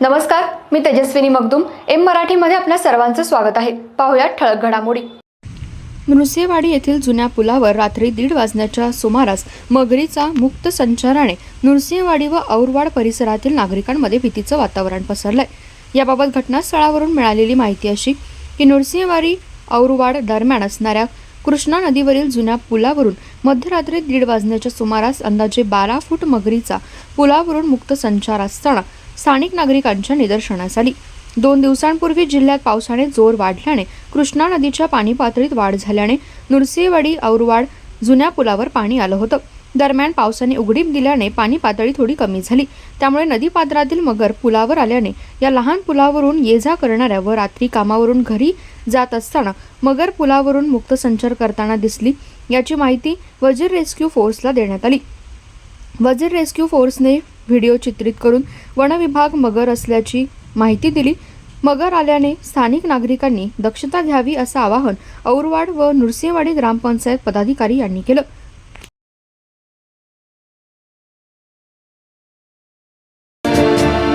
नमस्कार मी तेजस्विनी मगदुम. एम मराठीमध्ये आपल्या सर्वांचं स्वागत आहे. पाहुयात ठळक घडामोडी. नृसिंहवाडी येथील जुन्या पुलावर रात्री दीड वाजण्याच्या सुमारास मगरीचा मुक्त संचाराने नृसिंहवाडी व औरवाड परिसरातील नागरिकांमध्ये भीतीचं वातावरण पसरलंय. याबाबत घटनास्थळावरून मिळालेली माहिती अशी की नृसिंहवाडी औरवाड दरम्यान असणाऱ्या कृष्णा नदीवरील जुन्या पुलावरून मध्यरात्री दीड वाजण्याच्या सुमारास अंदाजे बारा फूट मगरीचा पुलावरून मुक्त संचार असताना स्थानिक नागरिकांच्या निदर्शनास आली. दोन दिवसांपूर्वी जिल्ह्यात पावसाने जोर वाढल्याने कृष्णा नदीच्या पाणी पातळीत वाढ झाल्याने नृसिंहवाडी औरवाड जुन्या पुलावर पाणी आलं होतं. दरम्यान पावसाने उघडीप दिल्याने पाणी पातळी थोडी कमी झाली. त्यामुळे नदी पात्रातील मगर पुलावर आल्याने या लहान पुलावरून ये जा करणाऱ्या व रात्री कामावरून घरी जात असताना मगर पुलावरून मुक्त संचार करताना दिसली याची माहिती वजीर रेस्क्यू फोर्सला देण्यात आली. वजीर रेस्क्यू फोर्सने व्हिडिओ चित्रित करून वनविभाग मगर असल्याची माहिती दिली. मगर आल्याने स्थानिक नागरिकांनी दक्षता घ्यावी असं आवाहन औरवाड व नृसिंहवाडी ग्रामपंचायत पदाधिकारी यांनी केलं.